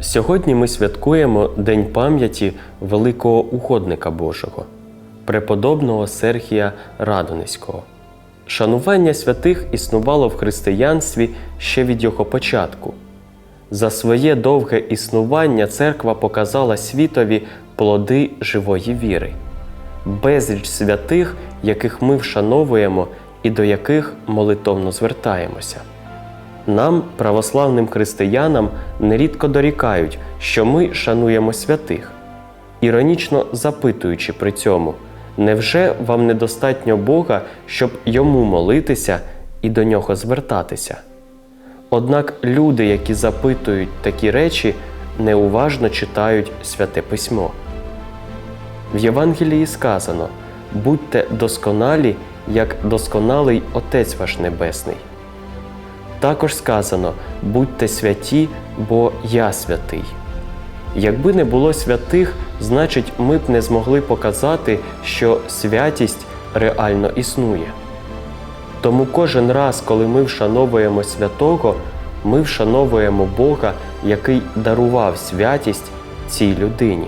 Сьогодні ми святкуємо День пам'яті великого угодника Божого, преподобного Сергія Радонеського. Шанування святих існувало в християнстві ще від його початку. За своє довге існування церква показала світові плоди живої віри, безліч святих, яких ми вшановуємо і до яких молитовно звертаємося. Нам, православним християнам, нерідко дорікають, що ми шануємо святих, іронічно запитуючи при цьому, невже вам недостатньо Бога, щоб йому молитися і до нього звертатися? Однак люди, які запитують такі речі, неуважно читають святе письмо. В Євангелії сказано: будьте досконалі, як досконалий Отець ваш Небесний. Також сказано: будьте святі, бо я святий. Якби не було святих, значить ми б не змогли показати, що святість реально існує. Тому кожен раз, коли ми вшановуємо святого, ми вшановуємо Бога, який дарував святість цій людині.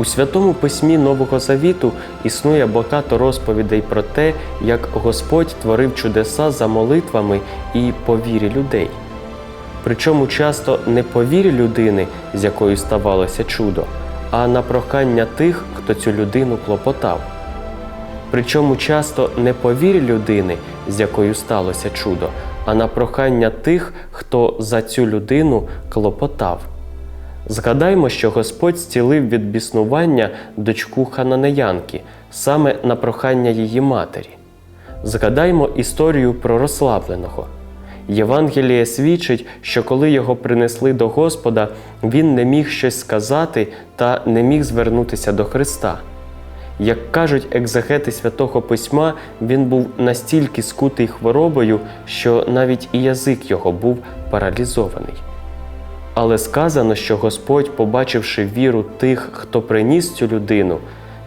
У Святому Письмі Нового Завіту існує багато розповідей про те, як Господь творив чудеса за молитвами і по вірі людей. Причому часто не по вірі людини, з якою ставалося чудо, а на прохання тих, хто цю людину клопотав. Причому часто не по вірі людини, з якою сталося чудо, а на прохання тих, хто за цю людину клопотав. Згадаймо, що Господь зцілив від біснування дочку Хананеянки саме на прохання її матері. Згадаймо історію про розслабленого. Євангеліє свідчить, що коли його принесли до Господа, він не міг щось сказати та не міг звернутися до Христа. Як кажуть екзегети святого письма, він був настільки скутий хворобою, що навіть і язик його був паралізований. Але сказано, що Господь, побачивши віру тих, хто приніс цю людину,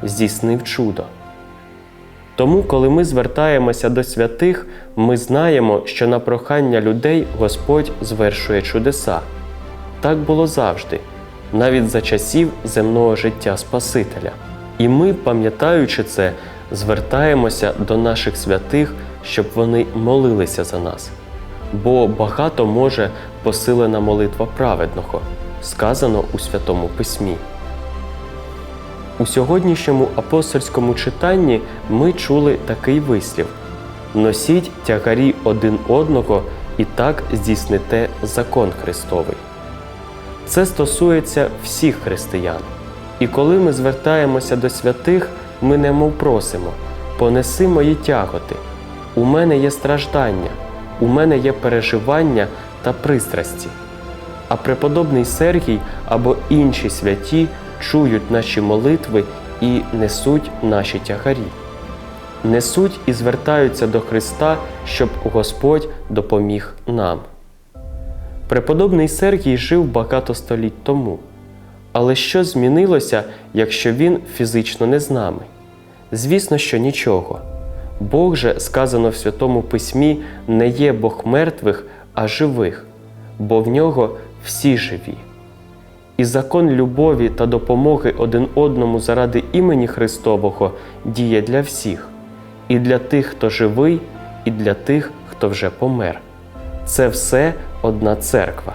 здійснив чудо. Тому, коли ми звертаємося до святих, ми знаємо, що на прохання людей Господь звершує чудеса. Так було завжди, навіть за часів земного життя Спасителя. І ми, пам'ятаючи це, звертаємося до наших святих, щоб вони молилися за нас. Бо багато може посилена молитва праведного, сказано у Святому Письмі. У сьогоднішньому апостольському читанні ми чули такий вислів: носіть тягарі один одного і так здійсните закон Христовий. Це стосується всіх християн. І коли ми звертаємося до святих, ми немов просимо: понеси мої тяготи, у мене є страждання, у мене є переживання та пристрасті. А преподобний Сергій або інші святі чують наші молитви і несуть наші тягарі. Несуть і звертаються до Христа, щоб Господь допоміг нам. Преподобний Сергій жив багато століть тому. Але що змінилося, якщо він фізично не з нами? Звісно, що нічого. Бог же, сказано в Святому Письмі, не є Бог мертвих, а живих, бо в нього всі живі. І закон любові та допомоги один одному заради імені Христового діє для всіх, і для тих, хто живий, і для тих, хто вже помер. Це все одна церква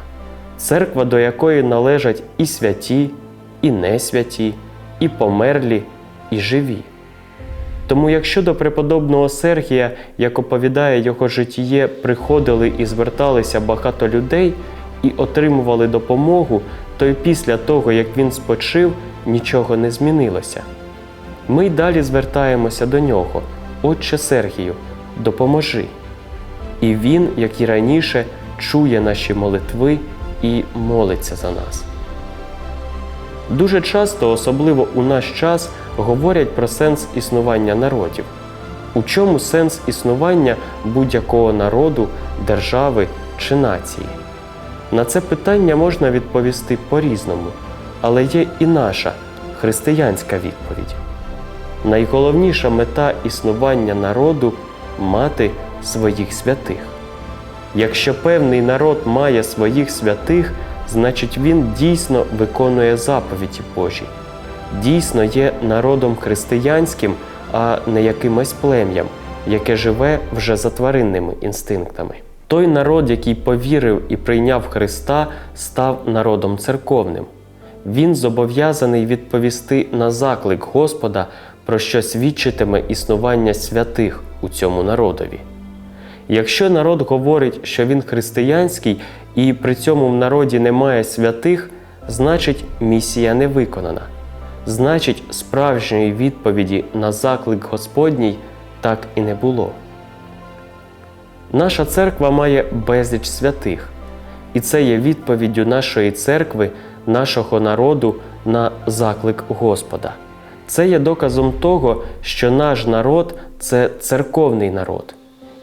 церква, до якої належать і святі, і несвяті, і померлі, і живі. Тому, якщо до преподобного Сергія, як оповідає його житіє, приходили і зверталися багато людей і отримували допомогу, то й після того, як він спочив, нічого не змінилося. Ми й далі звертаємося до нього, Отче Сергію, допоможи. І він, як і раніше, чує наші молитви і молиться за нас. Дуже часто, особливо у наш час, говорять про сенс існування народів. У чому сенс існування будь-якого народу, держави чи нації? На це питання можна відповісти по-різному, але є і наша християнська відповідь. Найголовніша мета існування народу мати своїх святих. Якщо певний народ має своїх святих, значить він дійсно виконує заповіді Божі, дійсно є народом християнським, а не якимось плем'ям, яке живе вже за тваринними інстинктами. Той народ, який повірив і прийняв Христа, став народом церковним. Він зобов'язаний відповісти на заклик Господа, про що свідчитиме існування святих у цьому народові. Якщо народ говорить, що він християнський і при цьому в народі немає святих, значить місія не виконана. Значить, справжньої відповіді на заклик Господній так і не було. Наша церква має безліч святих, і це є відповіддю нашої церкви, нашого народу на заклик Господа. Це є доказом того, що наш народ це церковний народ,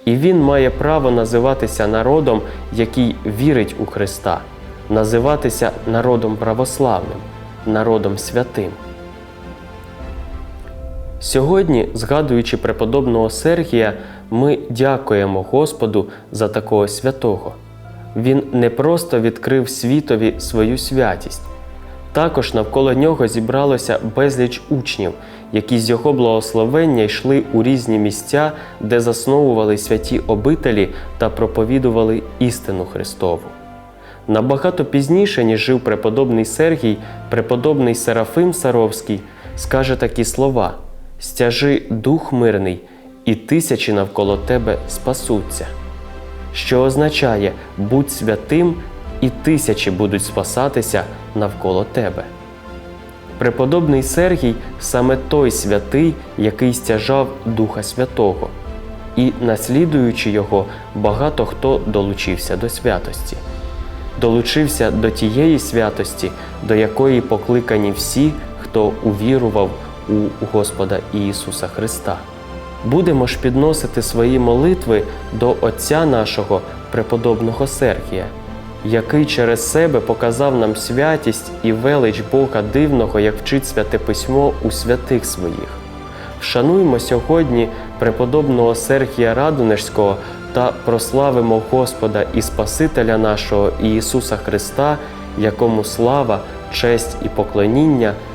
і він має право називатися народом, який вірить у Христа, називатися народом православним, народом святим. Сьогодні, згадуючи преподобного Сергія, ми дякуємо Господу за такого святого. Він не просто відкрив світові свою святість. Також навколо нього зібралося безліч учнів, які з його благословення йшли у різні місця, де засновували святі обителі та проповідували істину Христову. Набагато пізніше, ніж жив преподобний Сергій, преподобний Серафим Саровський скаже такі слова: Стяжи дух мирний, і тисячі навколо тебе спасуться. Що означає будь святим, і тисячі будуть спасатися навколо тебе. Преподобний Сергій саме той святий, який стяжав Духа Святого, і, наслідуючи його, багато хто долучився до святості долучився до тієї святості, до якої покликані всі, хто увірував у Господа Ісуса Христа. Будемо ж підносити свої молитви до Отця нашого преподобного Сергія, який через себе показав нам святість і велич Бога дивного, як вчить святе письмо у святих своїх. Вшануймо сьогодні преподобного Сергія Радонежського та прославимо Господа і Спасителя нашого Ісуса Христа, якому слава, честь і поклоніння